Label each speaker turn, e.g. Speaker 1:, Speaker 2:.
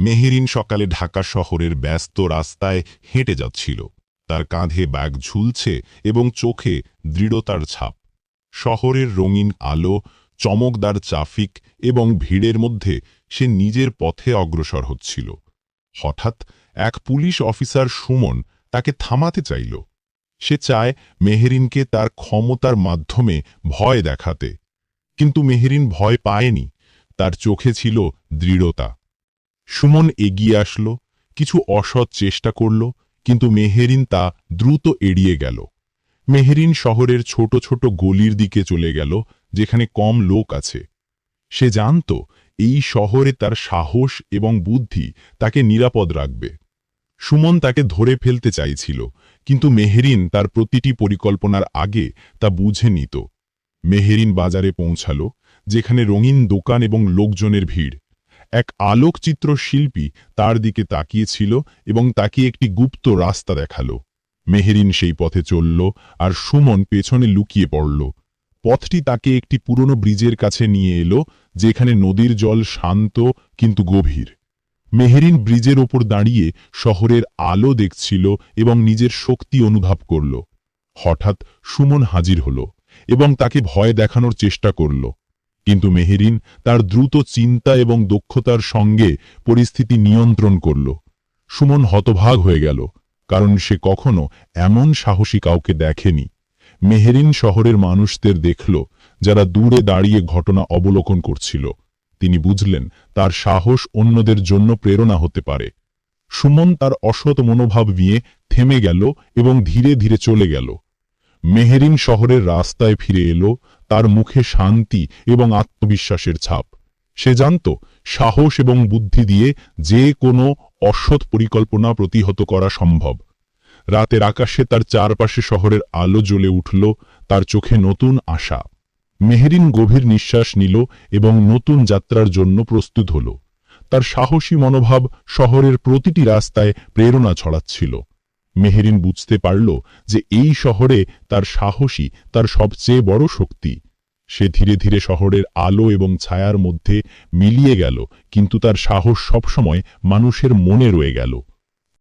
Speaker 1: মেহেরিন সকালে ঢাকা শহরের ব্যস্ত রাস্তায় হেঁটে যাচ্ছিল। তার কাঁধে ব্যাগ ঝুলছে এবং চোখে দৃঢ়তার ছাপ। শহরের রঙিন আলো, চমকদার ট্রাফিক এবং ভিড়ের মধ্যে সে নিজের পথে অগ্রসর হচ্ছিল। হঠাৎ এক পুলিশ অফিসার সুমন তাকে থামাতে চাইল। সে চায় মেহেরিনকে তার ক্ষমতার মাধ্যমে ভয় দেখাতে। কিন্তু মেহেরিন ভয় পায়নি। তার চোখে ছিল দৃঢ়তা। সুমন এগিয়ে আসল, কিছু অসৎ চেষ্টা করল, কিন্তু মেহেরিন তা দ্রুত এড়িয়ে গেল। মেহেরিন শহরের ছোট ছোট গলির দিকে চলে গেল, যেখানে কম লোক আছে। সে জানত, এই শহরে তার সাহস এবং বুদ্ধি তাকে নিরাপদ রাখবে। সুমন তাকে ধরে ফেলতে চাইছিল, কিন্তু মেহেরিন তার প্রতিটি পরিকল্পনার আগে তা বুঝে নিত। মেহেরিন বাজারে পৌঁছাল, যেখানে রঙিন দোকান এবং লোকজনের ভিড়। এক আলোকচিত্র শিল্পী তার দিকে তাকিয়েছিল এবং তাকে একটি গুপ্ত রাস্তা দেখাল। মেহেরিন সেই পথে চলল আর সুমন পেছনে লুকিয়ে পড়ল। পথটি তাকে একটি পুরনো ব্রিজের কাছে নিয়ে এলো, যেখানে নদীর জল শান্ত কিন্তু গভীর। মেহেরিন ব্রিজের ওপর দাঁড়িয়ে শহরের আলো দেখছিল এবং নিজের শক্তি অনুভব করল। হঠাৎ সুমন হাজির হল এবং তাকে ভয় দেখানোর চেষ্টা করল। কিন্তু মেহেরিন তার দ্রুত চিন্তা এবং দক্ষতার সঙ্গে পরিস্থিতি নিয়ন্ত্রণ করল। সুমন হতভাগ হয়ে গেল, কারণ সে কখনো এমন সাহসী কাউকে দেখেনি। মেহেরিন শহরের মানুষদের দেখল, যারা দূরে দাঁড়িয়ে ঘটনা অবলোকন করছিল। তিনি বুঝলেন, তার সাহস অন্যদের জন্য প্রেরণা হতে পারে। সুমন তার অসৎ মনোভাব নিয়ে থেমে গেল এবং ধীরে ধীরে চলে গেল। মেহেরিন শহরের রাস্তায় ফিরে এলো তার মুখে শান্তি এবং আত্মবিশ্বাসের ছাপ। সে জানত, সাহস এবং বুদ্ধি দিয়ে যে কোনো অসৎ পরিকল্পনা প্রতিহত করা সম্ভব। রাতের আকাশে তার চারপাশে শহরের আলো জ্বলে উঠল, তার চোখে নতুন আশা। মেহেরিন গভীর নিঃশ্বাস নিল এবং নতুন যাত্রার জন্য প্রস্তুত হল। তার সাহসী মনোভাব শহরের প্রতিটি রাস্তায় প্রেরণা ছড়াচ্ছিল। মেহেরিন বুঝতে পারল যে এই শহরে তার সাহসী, তার সবচেয়ে বড় শক্তি। সে ধীরে ধীরে শহরের আলো এবং ছায়ার মধ্যে মিলিয়ে গেল, কিন্তু তার সাহস সবসময় মানুষের মনে রয়ে গেল।